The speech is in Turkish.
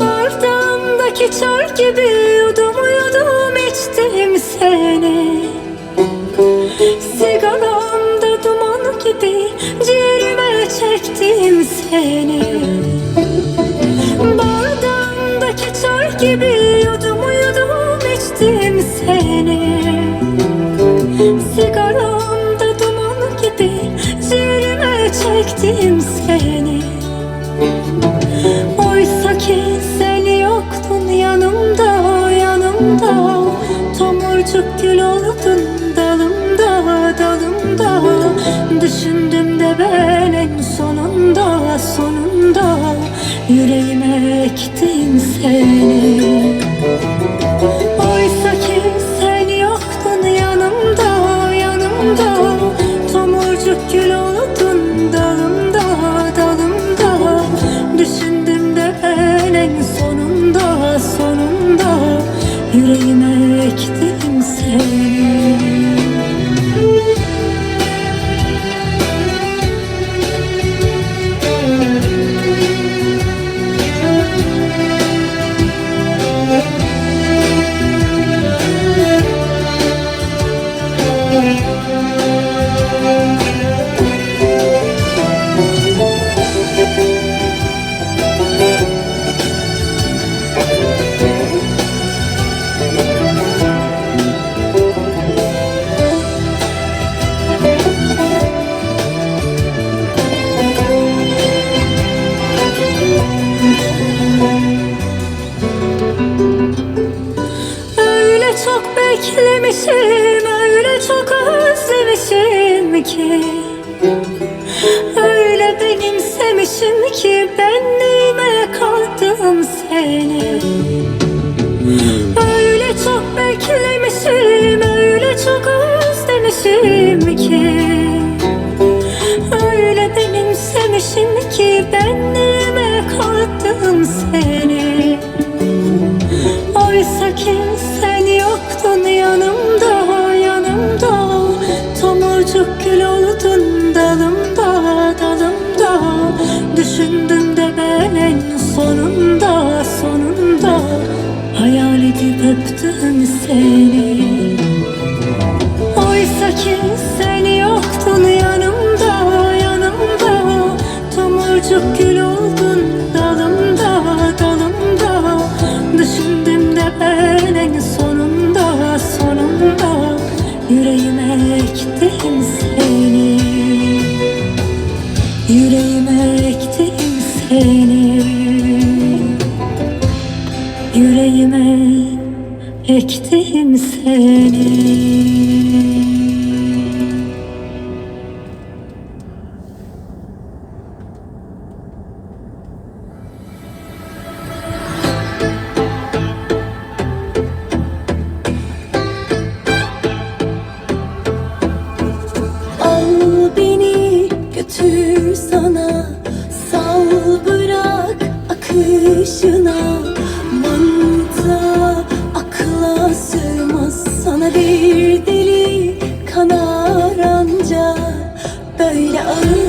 Bardağımdaki çar gibi yudum yudum içtim seni. Sigaramda duman gibi ciğerime çektim seni. Bardağımdaki çar gibi yudum yudum içtim seni. Tomurcuk gül oldun dalımda dalımda Düşündüm de ben en sonunda sonunda Yüreğime ektim seni. Oysa ki sen yoktun yanımda yanımda beklemişim, öyle çok özlemişim ki. Öyle benimsemişim ki benliğime kaldım seni. Öyle çok beklemişim, öyle çok özlemişim ki. Öyle benimsemişim ki benliğime kaldım seni öptüm seni. Oysa ki sen yoktun yanımda yanımda. Tomurcuk gül oldun dalımda dalımda. Düşündüm de ben en sonunda sonunda. Yüreğime ektim seni. Yüreğime ektim seni. Yüreğime ektim seni. Al beni götür sana Oh.